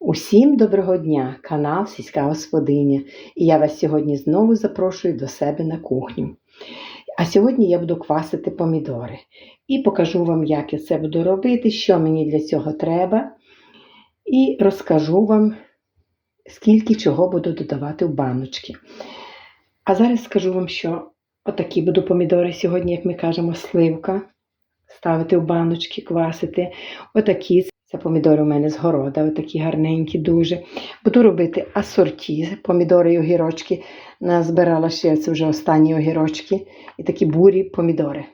Усім доброго дня, канал Сільська Господиня. І я вас сьогодні знову запрошую до себе на кухню. А сьогодні я буду квасити помідори і покажу вам, як я це буду робити, що мені для цього треба. І розкажу вам, скільки чого буду додавати в баночки. А зараз скажу вам, що отакі буду помідори сьогодні, як ми кажемо, сливка. Ставити в баночки, квасити. Отакі це помідори у мене з города, отакі гарненькі дуже. Буду робити асорті, помідори і огірочки. Назбирала ще це вже останні огірочки. І такі бурі помідори.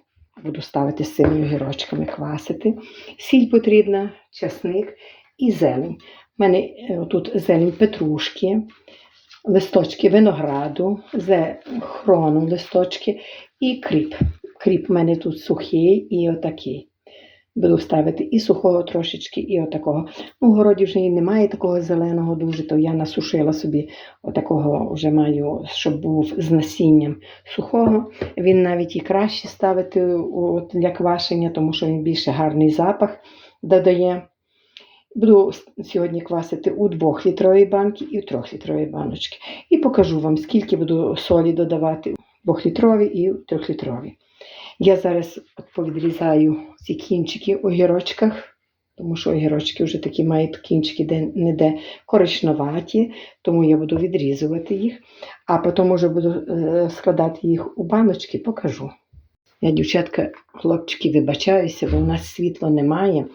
Буду ставити з цими огірочками, квасити. Сіль потрібна, часник і зелень. У мене е, тут зелень петрушки, листочки винограду, зе хрону листочки і кріп. Кріп у мене тут сухий і отакий. Буду ставити і сухого трошечки, і отакого. В городі вже і немає такого зеленого дуже, то я насушила собі отакого вже маю, щоб був з насінням сухого. Він навіть і краще ставити от, для квашення, тому що він більше гарний запах додає. Буду сьогодні квасити у 2-літровій банки і у 3-літровій баночки. І покажу вам, скільки буду солі додавати в 2-літровій і в 3-літровій. Я зараз от повідрізаю ці кінчики у огірочках, тому що огірочки вже такі мають кінчики де-не-де коричневаті, тому я буду відрізувати їх, а потім вже буду е, складати їх у баночки, покажу. Я, дівчатка, хлопчики, вибачаюся, бо у нас світла немає.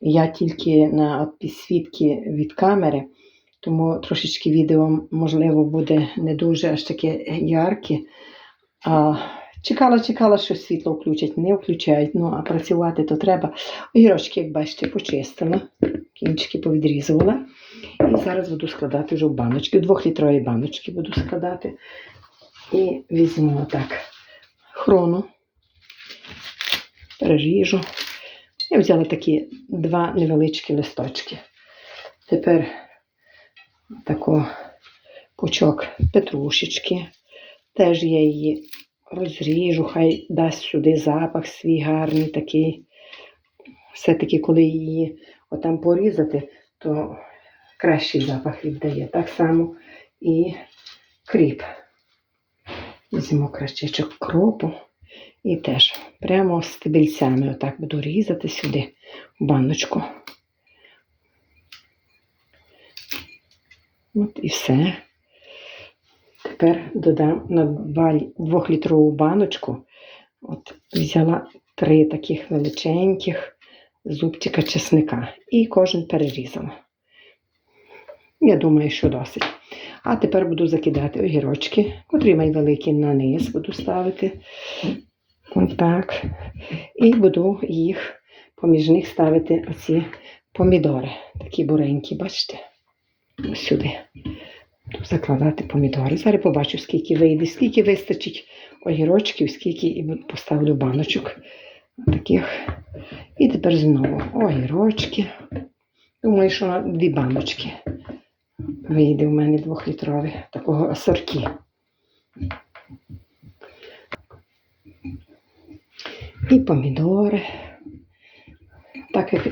Я тільки на підсвітки від камери, тому трошечки відео, можливо, буде не дуже аж таке ярке. Чекала, чекала, що світло включать, не включають. Ну, а працювати то треба. Огірочки, як бачите, почистила, кінчики повідрізувала. І зараз буду складати вже в баночки. Двохлітрові баночки буду складати. І візьму отак хрону, переріжу. Я взяла такі два невеличкі листочки. Тепер тако пучок петрушечки. Теж я її розріжу, хай дасть сюди запах свій гарний такий. Все-таки, коли її отам порізати, то кращий запах віддає. Так само і кріп. Візьму кращичок кропу і теж прямо стебельцями отак буду різати сюди в баночку. От і все. Тепер додам на 2-літрову баночку. От Взяла три таких величеньких зубчика чесника і кожен перерізала. Я думаю, що досить. А тепер буду закидати огірочки, котрі великі на низ буду ставити. Ось так. І буду їх поміж них ставити оці помідори. Такі буренькі, бачите? Ось сюди закладати помідори. Зараз побачу, скільки вийде, скільки вистачить огірочків, скільки і поставлю баночок таких. І тепер знову огірочки. Думаю, що на дві баночки вийде у мене двохлітрові такого асорті. І помідори. Так як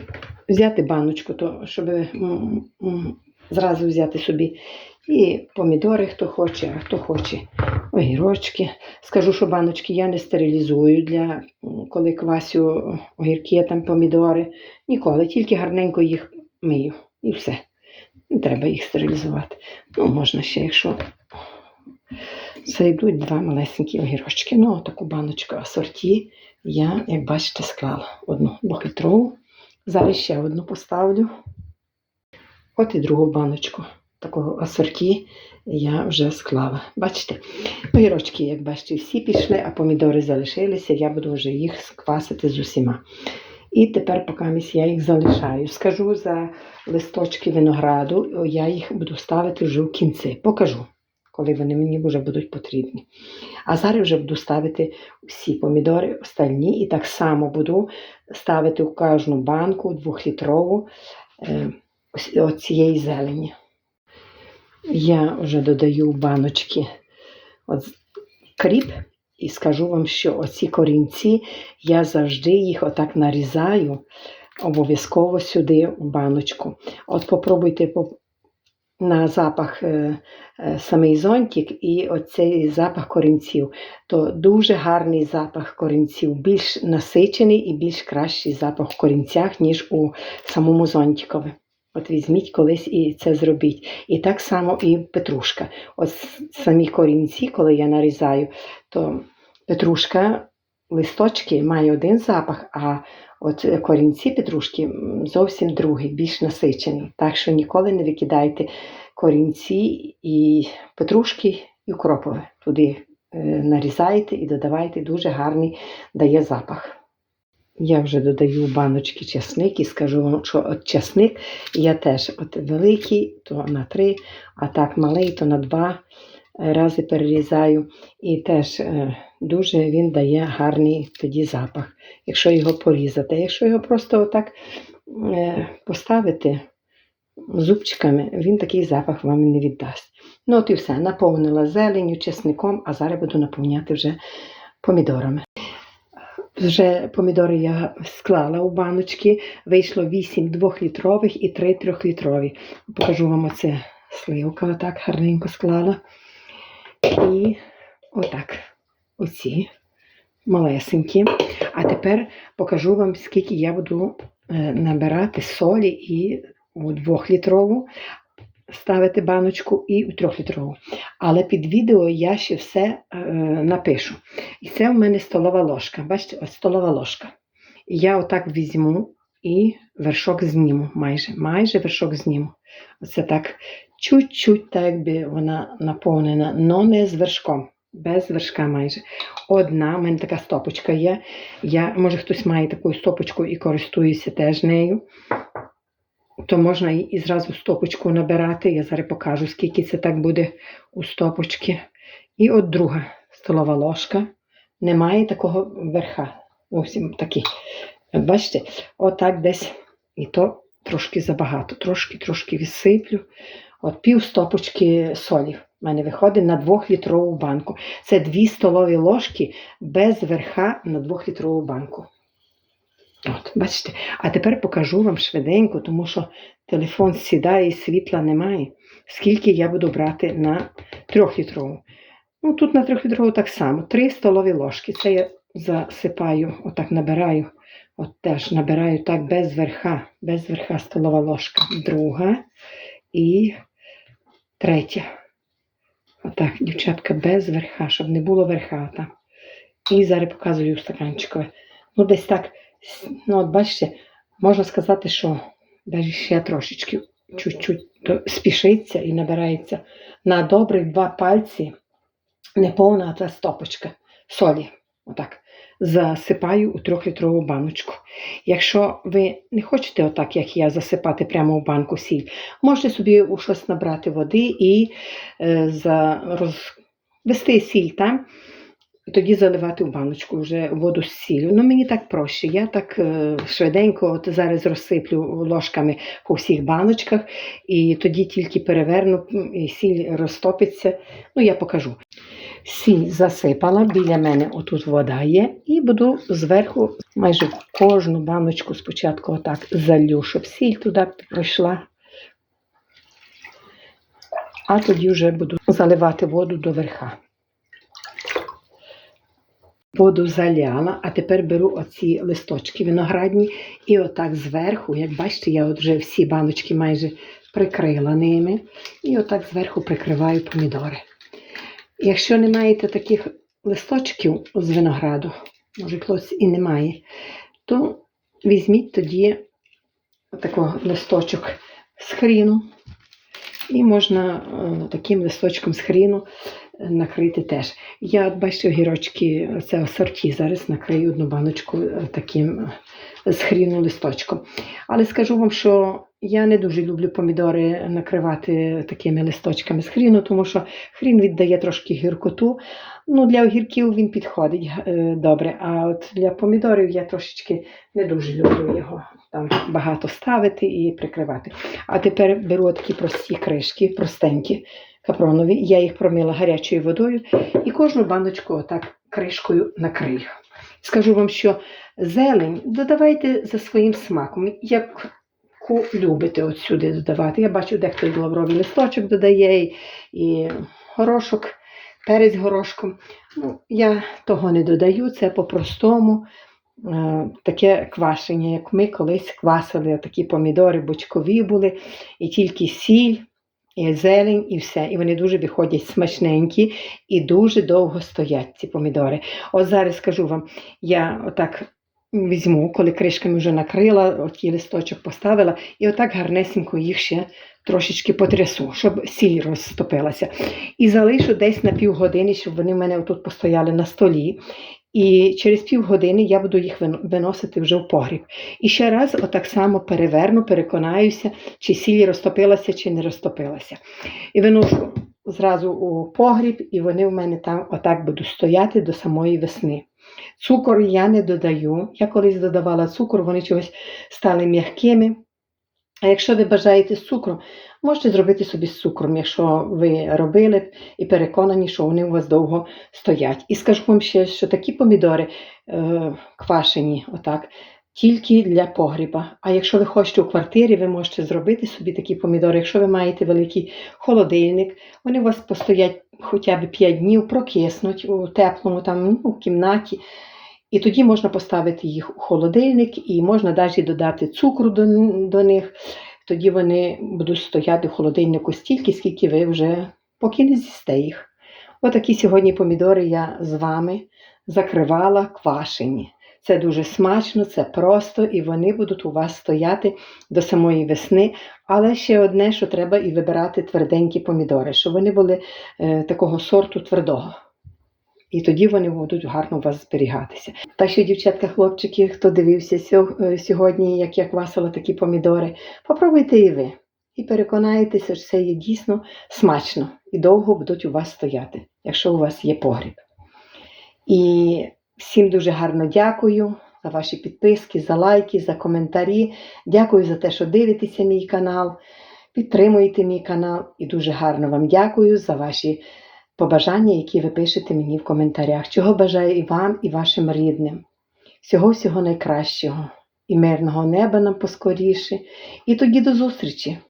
взяти баночку, то щоб зразу взяти собі і помідори, хто хоче, а хто хоче огірочки. Скажу, що баночки я не стерилізую для коли квасю огірки, там помідори. Ніколи, тільки гарненько їх мию. І все. Не треба їх стерилізувати. Ну, можна ще, якщо зайдуть два малесенькі огірочки. Ну, таку баночку асорті я, як бачите, склала одну двохлітрову. Зараз ще одну поставлю. От і другу баночку такого асорті я вже склала. Бачите? Огірочки, як бачите, всі пішли, а помідори залишилися, я буду вже їх сквасити з усіма. І тепер, поки я їх залишаю. Скажу за листочки винограду, я їх буду ставити вже в кінці. Покажу, коли вони мені вже будуть потрібні. А зараз вже буду ставити всі помідори остальні, і так само буду ставити в кожну банку двохлітрову е, цієї зелені я вже додаю баночки от кріп і скажу вам, що оці корінці я завжди їх отак нарізаю, обов'язково сюди в баночку. От попробуйте на запах е, е, самий зонтик і оцей запах корінців. То дуже гарний запах корінців, більш насичений і більш кращий запах в корінцях, ніж у самому зонтикові. От візьміть колись і це зробіть. І так само і петрушка. От самі корінці, коли я нарізаю, то петрушка, листочки має один запах, а от корінці петрушки зовсім другий, більш насичений. Так що ніколи не викидайте корінці і петрушки і укропове. Туди е, нарізайте і додавайте дуже гарний дає запах. Я вже додаю баночки чесник і скажу вам, що от чесник я теж от великий, то на три, а так малий, то на два рази перерізаю. І теж е, дуже він дає гарний тоді запах, якщо його порізати. Якщо його просто отак е, поставити зубчиками, він такий запах вам не віддасть. Ну от і все, наповнила зеленю, чесником, а зараз буду наповняти вже помідорами. Вже помідори я склала у баночки, вийшло 8 двохлітрових і 3 трьохлітрові. Покажу вам оце сливка, отак гарненько склала. І отак, оці малесенькі. А тепер покажу вам, скільки я буду е, набирати солі і у двохлітрову ставити баночку і у трьохлітрову. Але під відео я ще все е, напишу. І це в мене столова ложка. Бачите, ось столова ложка. І я отак візьму і вершок зніму. Майже майже вершок зніму. Оце так чуть-чуть, так якби вона наповнена, але не з вершком. Без вершка майже. Одна, в мене така стопочка є. Я, може, хтось має таку стопочку і користується теж нею. То можна і, зразу стопочку набирати. Я зараз покажу, скільки це так буде у стопочки. І от друга столова ложка. Немає такого верха. Такий. От бачите, отак десь. І то трошки забагато. Трошки-трошки відсиплю. От пів стопочки солі. У мене виходить на 2-літрову банку. Це 2 столові ложки без верха на 2-літрову банку. От, бачите. А тепер покажу вам швиденько, тому що телефон сідає і світла немає. Скільки я буду брати на 3-літрову. Ну, тут на 3-літрову так само. 3 столові ложки. Це я засипаю, отак набираю. От теж набираю так без верха, без верха столова ложка. Друга і третя. Отак, дівчатка, без верха, щоб не було верха там. І зараз показую стаканчикове. Ну, десь так, ну, от бачите, можна сказати, що навіть ще трошечки, чуть-чуть спішиться і набирається на добрих два пальці, неповна ця стопочка солі. Отак. Засипаю у трьохлітрову баночку. Якщо ви не хочете, отак, як я, засипати прямо в банку сіль, можете собі у щось набрати води і е, за, розвести сіль там, і тоді заливати в баночку вже воду з сіллю. Ну, мені так проще. Я так е, швиденько от зараз розсиплю ложками по всіх баночках, і тоді тільки переверну, і сіль розтопиться. Ну, я покажу. Сіль засипала, біля мене отут вода є, і буду зверху майже кожну баночку спочатку отак залю, щоб сіль туди пройшла. А тоді вже буду заливати воду до верха. Воду заляла, а тепер беру оці листочки виноградні і отак зверху, як бачите, я от вже всі баночки майже прикрила ними. І отак зверху прикриваю помідори. Якщо не маєте таких листочків з винограду, може хтось і немає, то візьміть тоді такого листочок з. І можна е, таким листочком з хріну накрити теж. Я, от бачите, огірочки, це асорті, зараз накрию одну баночку е, таким е, з хріну листочком. Але скажу вам, що я не дуже люблю помідори накривати такими листочками з хріну, тому що хрін віддає трошки гіркоту. Ну, для огірків він підходить е, добре, а от для помідорів я трошечки не дуже люблю його там багато ставити і прикривати. А тепер беру такі прості кришки, простенькі, капронові. Я їх промила гарячою водою і кожну баночку отак кришкою накрию. Скажу вам, що зелень додавайте за своїм смаком, як любите от сюди додавати. Я бачу, дехто і лавровий листочок додає, і, горошок, перець горошком. Ну, я того не додаю, це по-простому. Е, Таке квашення, як ми колись квасили, такі помідори бочкові були, і тільки сіль, зелень, і все. І вони дуже виходять смачненькі і дуже довго стоять, ці помідори. От зараз скажу вам, я отак візьму, коли кришками вже накрила, от листочок поставила, і отак гарнесенько їх ще трошечки потрясу, щоб сіль розтопилася. І залишу десь на півгодини, щоб вони в мене отут постояли на столі. І через півгодини я буду їх виносити вже в погріб. І ще раз отак само переверну, переконаюся, чи сіль розтопилася, чи не розтопилася. І виношу зразу у погріб, і вони в мене там отак будуть стояти до самої весни. Цукор я не додаю. Я колись додавала цукор, вони чогось стали м'якими. А якщо ви бажаєте з цукром, можете зробити собі з цукром, якщо ви робили б і переконані, що вони у вас довго стоять. І скажу вам ще, що такі помідори е, квашені, отак, тільки для погріба. А якщо ви хочете у квартирі, ви можете зробити собі такі помідори. Якщо ви маєте великий холодильник, вони у вас постоять хоча б 5 днів, прокиснуть у теплому там, ну, в кімнаті. І тоді можна поставити їх у холодильник і можна навіть додати цукру до, до них. Тоді вони будуть стояти в холодильнику стільки, скільки ви вже поки не з'їсте їх. Отакі сьогодні помідори я з вами закривала квашені. Це дуже смачно, це просто, і вони будуть у вас стояти до самої весни. Але ще одне, що треба і вибирати тверденькі помідори, щоб вони були е, такого сорту твердого. І тоді вони будуть гарно у вас зберігатися. Так що, дівчатка, хлопчики, хто дивився е, сьогодні, як я квасила такі помідори, попробуйте і ви. І переконаєтеся, що це є дійсно смачно і довго будуть у вас стояти, якщо у вас є погріб. І всім дуже гарно дякую за ваші підписки, за лайки, за коментарі. Дякую за те, що дивитеся мій канал, підтримуєте мій канал. І дуже гарно вам дякую за ваші побажання, які ви пишете мені в коментарях. Чого бажаю і вам, і вашим рідним. Всього-всього найкращого і мирного неба нам поскоріше. І тоді до зустрічі!